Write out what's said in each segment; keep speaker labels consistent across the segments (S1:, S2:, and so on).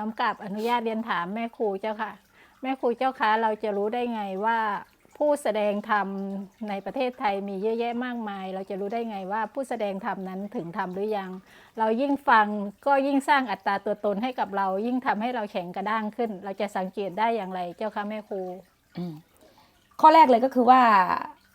S1: น้อมกับอนุญาตเรียนถามแม่ครูเจ้าค่ะ แม่ครูเจ้าคะเราจะรู้ได้ไงว่าผู้แสดงธรรมในประเทศไทยมีเยอะแยะมากมาย เราจะรู้ได้ไงว่าผู้แสดงธรรมนั้นถึงธรรมหรือยัง เรายิ่งฟังก็ยิ่งสร้างอัตราตัวตนให้กับเรา ยิ่งทำให้เราแข็งกระด้างขึ้น เราจะสังเกตได้อย่างไรเจ้าค่ะแม่ครู
S2: อืมข้อแรกเลยก็คือว่า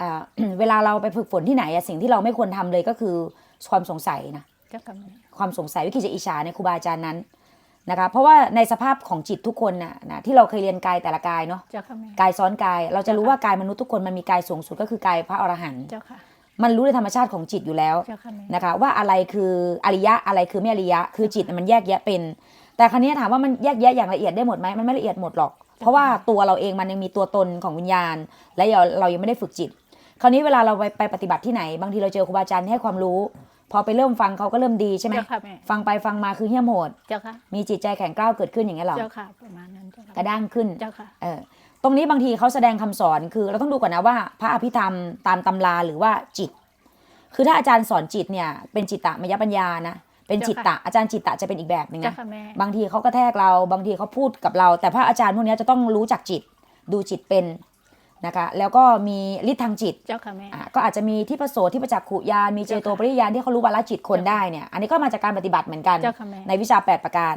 S2: อ่าเวลาเราไปฝึกฝนที่ไหนอะสิ่งที่เราไม่ควรทำเลยก็คือความสงสัยนะ
S1: เจ้าค่ะแม่
S2: ความสงสัยวิธีจะอิจฉาในครูบาอาจารย์นั้น นะคะเพราะว่าในสภาพของจิตทุกคนน่ะนะที่เราเคยเรียนกายแต่ละกายเนาะ
S1: เจ้าค่ะแม่
S2: กายซ้อนกาย เราจะรู้ว่ากายมนุษย์ทุกคนมันมีกายสูงสุดก็คือกายพระอรหันต์
S1: เจ้าค่ะ
S2: มันรู้ในธรรมชาติของจิตอยู่แล้ว
S1: เจ้าค่ะแม่
S2: นะคะว่าอะไรคืออริยะอะไรคือไม่อริยะ คือจิตมันแยกแยะเป็น แต่ครั้นี้ถามว่ามันแยกแยะอย่างละเอียดได้หมดไหมมันไม่ละเอียดหมดหรอก เพราะว่าตัวเราเองมันยังมีตัวตนของวิญญาณ และเราเรายังไม่ได้ฝึกจิต คราวนี้เวลาเราไปไปปฏิบัติที่ไหน บางทีเราเจอครูบาอาจารย์ที่ให้ความรู้ พอไปเริ่มฟังเขาก็เริ่มดีใช่ไหม
S1: เจ้าค่ะแม่
S2: ฟังไปฟังมาคือเหี้ยมโหด
S1: เจ้าค่ะ
S2: มีจิตใจแข็งกร้าวเกิดขึ้นอย่างนี้ยเหรอ
S1: เจ้าค่ะประมาณนั้นเจ้าค่ะ
S2: กระด้างขึ้น
S1: เจ้าค่ะ
S2: เออตรงนี้บางทีเขาแสดงคำสอนคือเราต้องดูก่อนนะว่า พระอภิธรรมตามตำราหรือว่าจิต คือถ้าอาจารย์สอนจิตเนี่ยเป็นจิตตมยปัญญานะเป็นจิตตะอาจารย์จิตตะจะเป็นอีกแบบหนึ่ง
S1: เจ้า
S2: นะ
S1: ค่ะแม่
S2: บางทีเขาก็แทกเราบางทีเขาพูดกับเรา แต่พระอาจารย์พวกนี้จะต้องรู้จักจิต ดูจิตเป็น นะคะแล้วก็มีฤทธิ์ทางจิต
S1: เจ้าค่ะแม่
S2: อะก็อาจจะมีที่ประโสที่ประจักขุญาณมีเจโตปริยญาณที่เขารู้วาระจิตคนได้เนี่ยอันนี้ก็มาจากการปฏิบัติเหมือนกัน
S1: เจ้าค่ะแม่
S2: ในวิชา 8 ประการ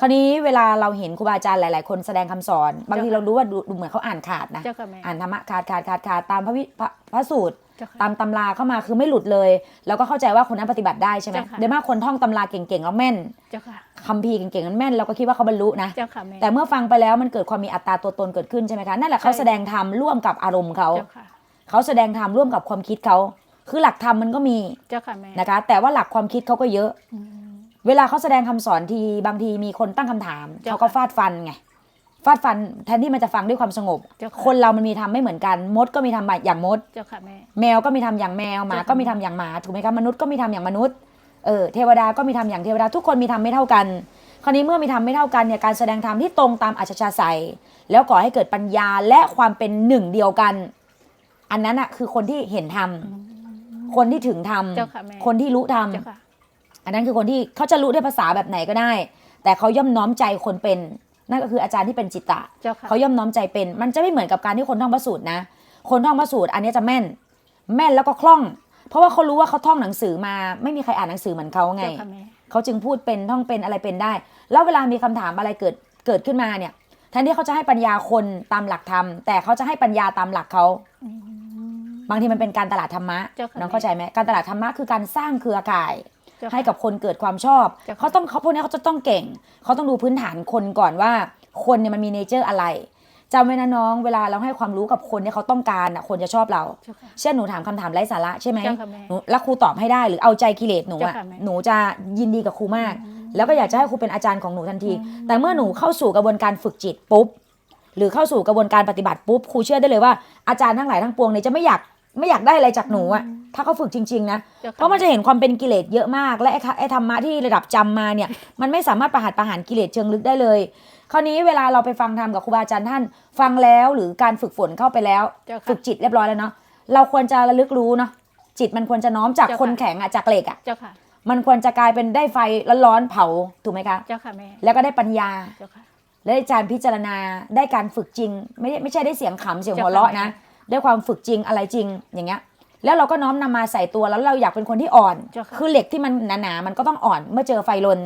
S2: คราวนี้เวลาเราเห็นครูบาอาจารย์หลาย ๆ คนแสดงคำสอน บางที
S1: เจ้าค่ะ
S2: เรารู้ว่าดูดูเหมือนเขาอ่านขาดนะ
S1: เจ้าค่ะแม่
S2: อ่านธรรมะขาดขาดขาดขาดตามพระวิพระพระสูตร
S1: เจ้าค่ะ
S2: ตามตำราเข้ามาคือไม่หลุดเลย แล้วก็เข้าใจว่าคนนั้นปฏิบัติได้ใช่ไหม
S1: เจ้าค่ะ
S2: โดยมากคนท่องตำราเก่งๆแล้วแม่น
S1: เจ้าค่ะ
S2: คัมภีร์เก่งๆแล้วแม่นเราก็คิดว่าเขาบรรลุนะ
S1: เจ้าค่ะแม่
S2: แต่เมื่อฟังไปแล้วมันเกิดความมีอัตราตัวตนเกิดขึ้นใช่ไหมคะนั่นแหละเขา
S1: ใช่
S2: แสดงธรรมร่วมกับอารมณ์เขา
S1: เจ้าค่ะ
S2: เขาแสดงธรรมร่วมกับความคิดเขาคือหลักธรรมมันก็มี
S1: เจ้าค่ะแม่
S2: นะคะ แต่ว่าหลักความคิดเขาก็เยอะ
S1: อืม
S2: เวลาเขาแสดงคำสอนทีบางทีมีคนตั้งคำถาม
S1: เจ้า
S2: เขาก็
S1: ค่ะ
S2: ฟาดฟันไง ฟาดฟันแทนที่มันจะฟังด้วยความสงบ
S1: เจ้าค่ะ
S2: คนเรามันมีทำไม่เหมือนกันมดก็มีทำแบบอย่างมด
S1: เจ้าค่ะแม่
S2: แมวก็มีทำอย่างแมวหมา
S1: เจ้าค่ะ
S2: ก็มีทำอย่างหมาถูกไหมคะมนุษย์ก็มีทำอย่างมนุษย์เออเทวดาก็มีทำอย่างเทวดาทุกคนมีทำไม่เท่ากัน คราวนี้เมื่อมีทำไม่เท่ากันเนี่ยการแสดงธรรมที่ตรงตามอัจฉริยะใสยแล้วก่อให้เกิดปัญญาและความเป็นหนึ่งเดียวกัน อันนั้นอะคือคนที่เห็นธรรมคนที่ถึงธรรม
S1: เจ้าค่ะแม่
S2: คนที่รู้ธรรม
S1: เจ้าค่ะ
S2: อันนั้นคือคนที่เขาจะรู้ด้วยภาษาแบบไหนก็ได้ แต่เขาย่อมน้อมใจคนเป็น นั่นก็คืออาจารย์ที่เป็นจิตตะ
S1: เจ้าค่ะ
S2: เขาย่อมน้อมใจเป็น มันจะไม่เหมือนกับการที่คนท่องพระสูตรนะ คนท่องพระสูตรอันนี้จะแม่น แม่นแล้วก็คล่อง เพราะว่าเขารู้ว่าเขาท่องหนังสือมา ไม่มีใครอ่านหนังสือเหมือนเขาไง
S1: เจ้าค่ะแม่
S2: เขาจึงพูดเป็นท่องเป็นอะไรเป็นได้ แล้วเวลามีคำถามอะไรเกิดเกิดขึ้นมาเนี่ยแทนที่เขาจะให้ปัญญาคนตามหลักธรรมแต่เขาจะให้ปัญญาตามหลักเขา
S1: อืม
S2: บางทีมันเป็นการตลาดธรรมะ
S1: เจ้าค่ะ
S2: น้องเข้าใจไหมการตลาดธรรมะคือการสร้างเครือข่าย
S1: เจ้าค่ะ
S2: ให้กับคนเกิดความชอบ
S1: เจ้าค่ะ
S2: เขาต้องเขาพวกนี้เขาจะต้องเก่ง เขาต้องดูพื้นฐานคนก่อนว่า คนเนี่ยมันมีเนเจอร์อะไรจำไว้นะน้องเวลาเราให้ความรู้กับคนที่เขาต้องการอะคนจะชอบเรา
S1: เจ้าค่ะ
S2: เช่นหนูถามคำถามไร้สาระใช่ไหม
S1: เจ้าค่ะแม่
S2: หนูแล้วครูตอบให้ได้หรือเอาใจกิเลสหนูอะ
S1: เจ้าค่ะแม่
S2: หนูจะยินดีกับครูมาก แล้วก็อยากจะให้ครูเป็นอาจารย์ของหนูทันที แต่เมื่อหนูเข้าสู่กระบวนการฝึกจิตปุ๊บหรือเข้าสู่กระบวนการปฏิบัติปุ๊บครูเชื่อได้เลยว่าอาจารย์ทั้งหลายทั้งปวงเนี่ยจะไม่อยาก ไม่อยากได้อะไรจากหนูอะถ้าเขาฝึกจริง ๆ นะ
S1: เจ้าค่
S2: เพราะมันจะเห็นความเป็นกิเลสเยอะมาก และไอ้ค่ะไอ้ธรรมะที่ระดับจำมาเนี่ย มันไม่สามารถประหัตประหารกิเลสเชิงลึกได้เลย คราวนี้เวลาเราไปฟังธรรมกับครูบาอาจารย์ท่าน ฟังแล้วหรือการฝึกฝนเข้าไปแล้ว
S1: เจ้าค่ะ
S2: ฝึกจิตเรียบร้อยแล้วเนาะ เราควรจะระลึกรู้เนาะ จิตมันควรจะน้อมจาก
S1: เจ้าค่ะ
S2: คนแข็งอะจากเหล็กอะ
S1: เจ้าค่ะ
S2: มันควรจะกลายเป็นได้ไฟร้อนๆเผา ถูกไหมคะ
S1: เจ้าค่ะแม่
S2: แล้วก็ได้ปัญญา
S1: เจ้าค่ะ
S2: และได้การพิจารณา ได้การฝึกจริง ไม่ได้ไม่ใช่ได้เสียงขำเสียงหัวเราะนะ ได้ความฝึกจริงอะไรจริงอย่างเงี้ย แล้วเราก็น้อมนำมาใส่ตัวแล้วเราอยากเป็นคนที่อ่อน
S1: เจ้าค่ะ
S2: คือเหล็กที่มันหนาๆมันก็ต้องอ่อนเมื่อเจอไฟลน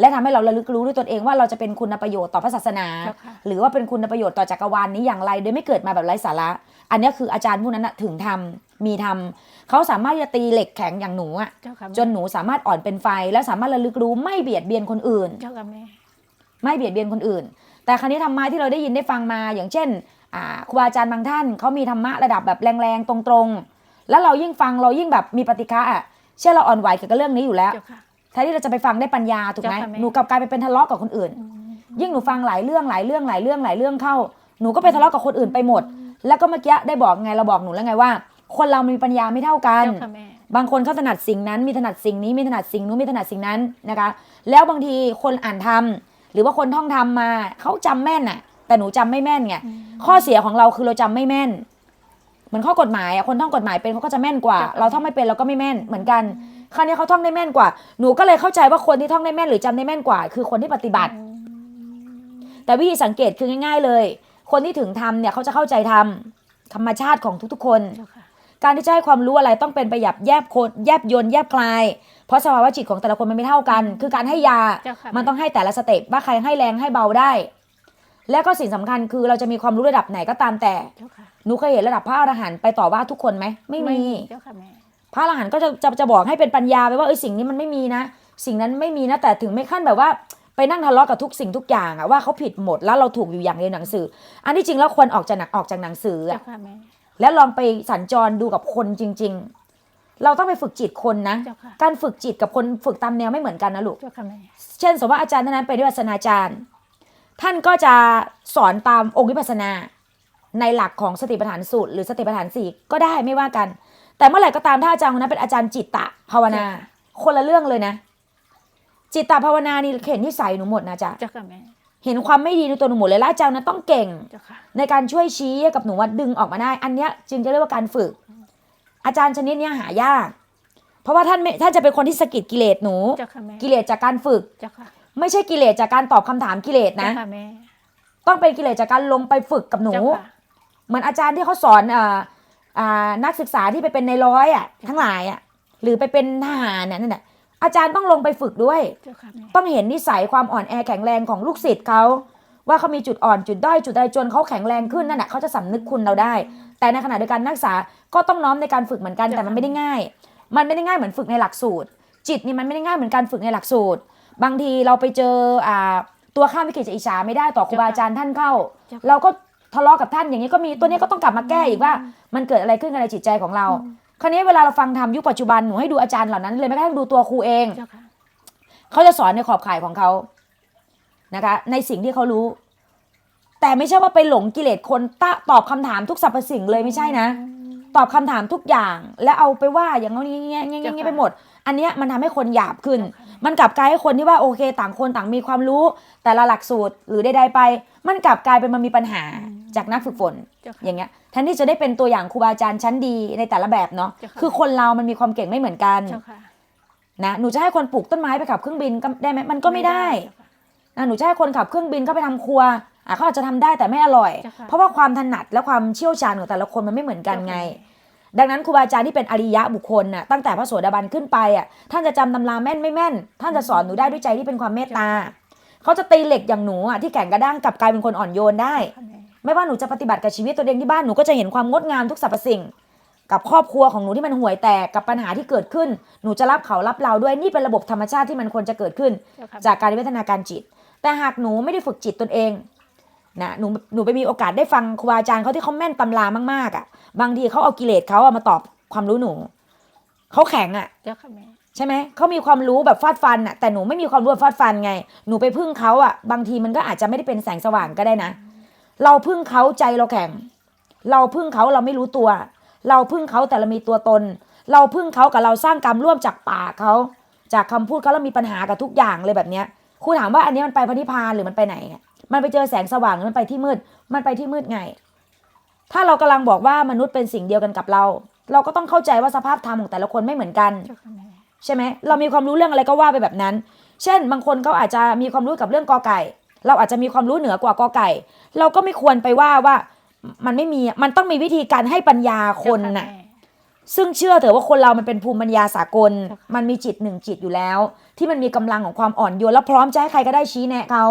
S2: และทำให้เราระลึกรู้ด้วยตนเองว่าเราจะเป็นคุณประโยชน์ต่อพระศาสนา
S1: เจ้าค่ะ
S2: หรือว่าเป็นคุณประโยชน์ต่อจักรวาลนี้อย่างไรโดยไม่เกิดมาแบบไร้สาระ อันนี้คืออาจารย์ผู้นั้นนะถึงทำมีทำเขาสามารถจะตีเหล็กแข็งอย่างหนูอะ
S1: เจ้าค่ะแม่
S2: จนหนูสามารถอ่อนเป็นไฟ และสามารถระลึกรู้ไม่เบียดเบียนคนอื่น
S1: เจ้าค่ะแม่
S2: ไม่เบียดเบียนคนอื่น แต่ครั้นี้ธรรมะที่เราได้ยินได้ฟังมาอย่างเช่นอ่า ครูบาอาจารย์บางท่านเขามีธรรมะระดับแบบแรงๆตรงๆ แล้วเรายิ่งฟังเรายิ่งแบบมีปฏิฆะอะเช่นเราอ่อนไหวเกี่ยวกับเรื่องนี้อยู่แล้ว
S1: เจ้าค่ะ
S2: แทนที่เราจะไปฟังได้ปัญญาถูกไหม
S1: เจ้าค่ะแม่
S2: หนูกลับกลายไปเป็นทะเลาะกับคนอื่น
S1: อืม
S2: ยิ่งหนูฟังหลายเรื่องหลายเรื่องหลายเรื่องหลายเรื่องเข้า หนูก็ไปทะเลาะกับคนอื่นไปหมด แล้วก็เมื่อกี้ได้บอกไงเราบอกหนูแล้วไงว่า คนเรามีปัญญาไม่เท่ากัน
S1: เจ้าค่ะแม่
S2: บางคนเขาถนัดสิ่งนั้น มีถนัดสิ่งนี้มีถนัดสิ่งนู้นมีถนัดสิ่งนั้นนะคะ แล้วบางทีคนอ่านทำหรือว่าคนท่องทำมาเขาจำแม่นน่ะ แต่หนูจำไม่แม่นไงข้อเสียของเราคือเราจำไม่แม่นเหมือนข้อกฎหมายอะคนท่องกฎหมายเป็นเขาก็จะแม่นกว่า
S1: จ้ะ
S2: เราท่องไม่เป็นเราก็ไม่แม่นเหมือนกันคราวนี้เขาท่องได้แม่นกว่า หนูก็เลยเข้าใจว่าคนที่ท่องได้แม่นหรือจำได้แม่นกว่า คือคนที่ปฏิบัติ
S1: อืม
S2: แต่วิธีสังเกตคือง่าย ๆ เลย คนที่ถึงทำเนี่ยเขาจะเข้าใจทำธรรมชาติของทุกๆคน
S1: เจ้าค่ะ
S2: การที่จะให้ความรู้อะไรต้องเป็นไปแบบแยบโคนแยบยนต์แยบคลาย เพราะสภาวะจิตของแต่ละคนมันไม่เท่ากัน คือการให้ยา
S1: เจ้าค่ะ
S2: มันต้องให้แต่ละสเต็ปว่าใครให้แรงให้เบาได้ และก็สิ่งสำคัญคือเราจะมีความรู้ระดับไหนก็ตามแต่
S1: เจ้าค่ะ
S2: หนูเคยเห็นระดับพระอรหันต์ไปต่อว่าทุกคนไหมไม่มี
S1: เจ้าค่ะแม่
S2: พระอรหันต์ก็จะจะจะบอกให้เป็นปัญญาไปว่าเอ้ยสิ่งนี้มันไม่มีนะ สิ่งนั้นไม่มีนะแต่ถึงไม่ขั้นแบบว่าไปนั่งทะเลาะกับทุกสิ่งทุกอย่างอะว่าเขาผิดหมดแล้วเราถูกอยู่อย่างเดียวหนังสือ อันที่จริงแล้วควรออกจากหนังออกจากหนังสือ
S1: เจ้า
S2: อะ
S1: ค่ะแม่
S2: แล้วลองไปสัญจรดูกับคนจริง ๆ เราต้องไปฝึกจิตคนนะ
S1: เจ้าค่ะ
S2: การฝึกจิตกับคนฝึกตามแนวไม่เหมือนกันนะลูก
S1: เจ้าค่ะแม่
S2: เช่น สมมติว่าอาจารย์ท่านนั้นเป็นวิปัสสนาจารย์ ท่านก็จะสอนตามองค์วิปัสสนาในหลักของสติปัฏฐานสูตรหรือสติปัฏฐานสี่ก็ได้ไม่ว่ากัน แต่เมื่อไหร่ก็ตามถ้าอาจารย์คนนั้นเป็นอาจารย์จิตตะภาวนา คนละเรื่องเลยนะ จิตตะภาวนานี่เห็นนิสัยหนูหมดนะจ๊ะ
S1: เจ้าค่ะแม่
S2: เห็นความไม่ดีในตัวหนูหมดเลยแล้วอาจารย์นั้นต้องเก่ง
S1: เจ้าค่ะ
S2: ในการช่วยชี้ให้กับหนูว่าดึงออกมาได้ อันเนี้ยจึงจะเรียกว่าการฝึก อาจารย์ชนิดเนี้ยหายาก เพราะว่าท่านไม่ท่านจะเป็นคนที่สะกิดกิเลสหนู
S1: เจ้าค่ะแม่
S2: กิเลสจากการฝึก
S1: เจ้าค่ะ
S2: ไม่ใช่กิเลสจากการตอบคำถามกิเลสนะ
S1: เจ้าค่ะแม่
S2: ต้องเป็นกิเลสจากการลงไปฝึกกับหนู
S1: เจ้าค่ะ
S2: เหมือนอาจารย์ที่เขาสอนอ่าอ่านักศึกษาที่ไปเป็นในร้อยอะทั้งหลายอะหรือไปเป็นทหารน่ะนั่นแหละอาจารย์ต้องลงไปฝึกด้วย
S1: เจ้าค่ะแม่
S2: ต้องเห็นนิสัยความอ่อนแอแข็งแรงของลูกศิษย์เขาว่าเขามีจุดอ่อนจุดด้อยจุดใดจนเขาแข็งแรงขึ้นนั่นแหะเขาจะสำนึกคุณเราได้ แต่ในขณะเดียวกันนักศึกษาก็ต้องน้อมในการฝึกเหมือนกันแต่มันไม่ได้ง่าย มันไม่ได้ง่ายเหมือนฝึกในหลักสูตร จิตนี่มันไม่ได้ง่ายเหมือนการฝึกในหลักสูตร บางทีเราไปเจออ่าตัวข้ามวิกฤตจะอิจฉาไม่ได้ต่อครูบาอาจารย์ท่านเข้า เราก็ทะเลาะกับท่านอย่างนี้ก็มีตัวนี้ก็ต้องกลับมาแก้อีกว่า มันเกิดอะไรขึ้นกับในจิตใจของเรา คราวนี้เวลาเราฟังทำยุคปัจจุบันหนูให้ดูอาจารย์เหล่านั้นเลยไม่กระทั่งดูตัวครูเอง
S1: เจ้าค่ะ
S2: เขาจะสอนในขอบข่ายของเขานะคะ ในสิ่งที่เขารู้ แต่ไม่ใช่ว่าไปหลงกิเลสคนตะตอบคำถามทุกสรรพสิ่งเลยไม่ใช่นะ ตอบคำถามทุกอย่าง แล้วเอาไปว่าอย่างนี้เงี้ยเงี้ยเงี้ยเงี้ยไปหมด อันเนี้ยมันทำให้คนหยาบขึ้น มันกลับกลายให้คนที่ว่าโอเค ต่างคนต่างมีความรู้ แต่ละหลักสูตรหรือใดๆไป มันกลับกลายเป็นมันมีปัญหาจากนักฝึกฝน
S1: เจ้าค่ะ
S2: อย่างเงี้ยแทนที่จะได้เป็นตัวอย่างครูบาอาจารย์ชั้นดีในแต่ละแบบเนาะ
S1: เจ้าค่ะ
S2: คือคนเรามันมีความเก่งไม่เหมือนกัน
S1: เจ้าค่ะ
S2: นะหนูจะให้คนปลูกต้นไม้ไปขับเครื่องบินก็ได้ไหมมันก็ไม่ได้
S1: เจ้าค่ะ
S2: นะหนูจะให้คนขับเครื่องบินเข้าไปทำครัวอะเขาอาจจะทำได้แต่ไม่อร่อย
S1: เจ้าค่ะ
S2: เพราะว่าความถนัดและความเชี่ยวชาญของแต่ละคนมันไม่เหมือนกันไง ดังนั้นครูบาอาจารย์ที่เป็นอริยะบุคคลน่ะตั้งแต่พระโสดาบันขึ้นไปอะท่านจะจำตำราแม่นไม่แม่น ท่านจะสอนหนูได้ด้วยใจที่เป็นความเมตตาเขาจะตีเหล็กอย่างหนูอะที่แข็งกระด้างกลับกลายเป็นคนอ่อนโยนได้
S1: เจ้าค่ะแม่
S2: ไม่ว่าหนูจะปฏิบัติกับชีวิตตัวเองที่บ้านหนูก็จะเห็นความงดงามทุกสรรพสิ่ง กับครอบครัวของหนูที่มันห่วยแตกกับปัญหาที่เกิดขึ้น หนูจะรับเขารับเราด้วยนี่เป็นระบบธรรมชาติที่มันควรจะเกิดขึ้น
S1: เจ้าค่ะ
S2: จากการวิวัฒนาการจิต แต่หากหนูไม่ได้ฝึกจิตตนเอง นะหนูหนูไปมีโอกาสได้ฟังครูบาอาจารย์เขาที่เขาแม่นตำรามากๆอะ บางทีเขาเอากิเลสเขาอะมาตอบความรู้หนูเขาแข็งอะ
S1: เจ้าค่ะแม่
S2: ใช่ไหมเขามีความรู้แบบฟาดฟันอะแต่หนูไม่มีความรู้แบบฟาดฟันไง หนูไปพึ่งเขาอะ บางทีมันก็อาจจะไม่ได้เป็นแสงสว่างก็ได้นะ เราพึ่งเขาใจเราแข็ง เราพึ่งเขาเราไม่รู้ตัว เราพึ่งเขาแต่เรามีตัวตน เราพึ่งเขากับเราสร้างกรรมร่วมจากปากเขาจากคำพูดเขาเรามีปัญหากับทุกอย่างเลยแบบเนี้ยครูถามว่าอันนี้มันไปพระนิพพานหรือมันไปไหนอะ มันไปเจอแสงสว่างมันไปที่มืด มันไปที่มืดไง ถ้าเรากำลังบอกว่ามนุษย์เป็นสิ่งเดียวกันกับเรา เราก็ต้องเข้าใจว่าสภาพธรรมของแต่ละคนไม่เหมือนกัน ใช่ไหมเรามีความรู้เรื่องอะไรก็ว่าไปแบบนั้น เช่น บางคนเขาอาจจะมีความรู้กับเรื่องกอไก่ เราอาจจะมีความรู้เหนือกว่ากอไก่ เราก็ไม่ควรไปว่าว่ามันไม่มีมันต้องมีวิธีการให้ปัญญาคนน่ะซึ่งเชื่อเถอะว่าคนเรามันเป็นภูมิปัญญาสากล มันมีจิตหนึ่งจิตอยู่แล้ว ที่มันมีกำลังของความอ่อนโยนแล้วพร้อมจะให้ใครก็ได้ชี้แนะเขา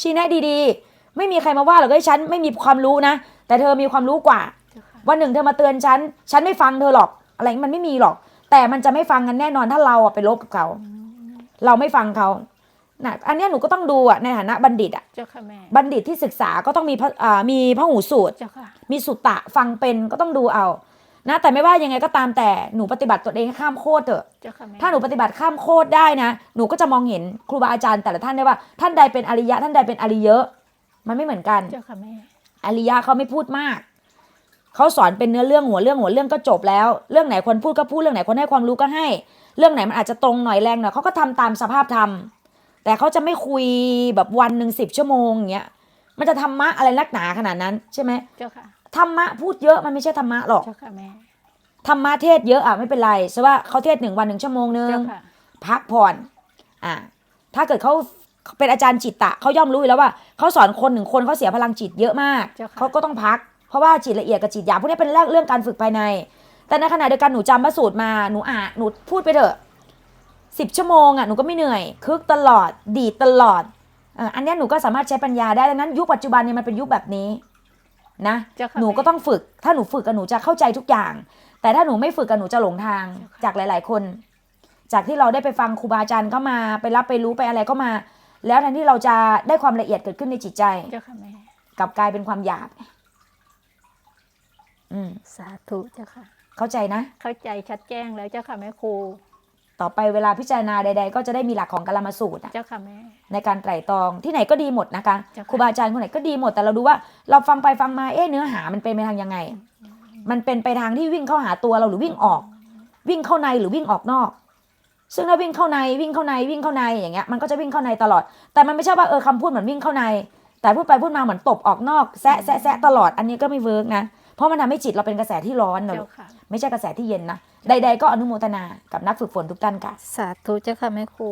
S2: ชี้แนะดีๆ ไม่มีใครมาว่าหรอกเอ้ยฉันไม่มีความรู้นะ แต่เธอมีความรู้กว่า
S1: เจ้าค่ะ
S2: วันหนึ่งเธอมาเตือนฉัน ฉันไม่ฟังเธอหรอก อะไรมันไม่มีหรอก แต่มันจะไม่ฟังกันแน่นอนถ้าเราอะไปลบกับเขา เราไม่ฟังเขานะอันเนี้ยหนูก็ต้องดูอะในฐานะบัณฑิตอะ
S1: เจ้าค่ะแม่
S2: บัณฑิตที่ศึกษาก็ต้องมีพระอ่ามีพระหูสูตร
S1: เจ้าค่ะ
S2: มีสุตตะฟังเป็นก็ต้องดูเอา นะแต่ไม่ว่ายังไงก็ตามแต่หนูปฏิบัติตัวเองให้ข้ามโคตรเถอะ
S1: เจ้าค่ะแม่
S2: ถ้าหนูปฏิบัติข้ามโคตรได้นะหนูก็จะมองเห็นครูบาอาจารย์แต่ละท่านได้ว่า ท่านใดเป็นอริยะ ท่านใดเป็นอริเยอะ มันไม่เหมือนกัน
S1: เจ้าค่ะแม่
S2: อริยะเขาไม่พูดมากเขาสอนเป็นเนื้อเรื่องหัวเรื่องหัวเรื่องก็จบแล้ว เรื่องไหนคนพูดก็พูดเรื่องไหนคนให้ความรู้ก็ให้ เรื่องไหนมันอาจจะตรงหน่อยแรงหน่อยเขาก็ทำตามสภาพธรรมแต่เขาจะไม่คุยแบบวันหนึ่งสิบชั่วโมงอย่างเงี้ยมันจะธรรมะอะไรนักหนาขนาดนั้นใช่ไหม
S1: เจ้าค่ะ
S2: ธรรมะพูดเยอะมันไม่ใช่ธรรมะหรอก
S1: เจ้าค่ะแม่
S2: ธรรมะเทศเยอะอะไม่เป็นไรเพราะว่าเขาเทศหนึ่งวันหนึ่งชั่วโมงนึง
S1: เจ้าค่ะ
S2: พักผ่อน อ่าถ้าเกิดเขาเป็นอาจารย์จิตตะเขาย่อมรู้อยู่แล้วว่าเขาสอนคนหนึ่งคนเขาเสียพลังจิตเยอะมาก
S1: เจ้าค่ะ
S2: เขาก็ต้องพัก เพราะว่าจิตละเอียดกับจิตหยาบพวกนี้เป็นเรื่องเรื่องการฝึกภายใน แต่ในขณะเดียวกันหนูจำพระสูตรมาหนูอ่านหนูพูดไปเถอะสิบชั่วโมงอะหนูก็ไม่เหนื่อยคึกตลอดดีดตลอดเอ่ออันเนี้ยหนูก็สามารถใช้ปัญญาได้ดังนั้นยุคปัจจุบันเนี่ยมันเป็นยุคแบบนี้ นะ
S1: เจ้าค่ะ
S2: หนูก็ต้องฝึก ถ้าหนูฝึกกับหนูจะเข้าใจทุกอย่าง แต่ถ้าหนูไม่ฝึกกับหนูจะหลงทาง
S1: เจ้าค่ะ
S2: จากหลาย ๆ คน จากที่เราได้ไปฟังครูบาอาจารย์ก็มาไปรับไปรู้ไปอะไรก็มา แล้วแทนที่เราจะได้ความละเอียดเกิดขึ้นในจิตใจ
S1: เจ้าค่ะแม่
S2: กลับกลายเป็นความหยาบ อืม
S1: สาธุเจ้าค่ะ
S2: เข้าใจนะ
S1: เข้าใจชัดแจ้งแล้วเจ้าค่ะแม่ครู
S2: ต่อไปเวลาพิจารณาใด ๆ ก็จะได้มีหลักของกลมาสูตรอะ
S1: เจ้าค่ะแม่
S2: ในการไตร่ตรองที่ไหนก็ดีหมดนะคะ
S1: เจ้าค่ะ
S2: ครูบาอาจารย์คนไหนก็ดีหมดแต่เราดูว่าเราฟังไปฟังมาเอ๊ะเนื้อหามันเป็นไปทางยังไง มันเป็นไปทางที่วิ่งเข้าหาตัวเราหรือวิ่งออก วิ่งเข้าในหรือวิ่งออกนอก ซึ่งถ้าวิ่งเข้าในวิ่งเข้าในวิ่งเข้าในอย่างเงี้ยมันก็จะวิ่งเข้าในตลอด แต่มันไม่ใช่ว่าเออคำพูดเหมือนวิ่งเข้าใน แต่พูดไปพูดมาเหมือนตบออกนอกแซะแซะแซะตลอดอันนี้ก็ไม่เวิร์กนะ เพราะมันทำให้จิตเราเป็นกระแสที่ร้อนนะลู
S1: เจ้ากค่ะ
S2: ไม่ใช่กระแสที่เย็นนะ ใด ๆ ก็อนุโมทนากับนักฝึกฝนทุกท่านค่ะ
S1: สาธุเจ้าค่ะแม่ครู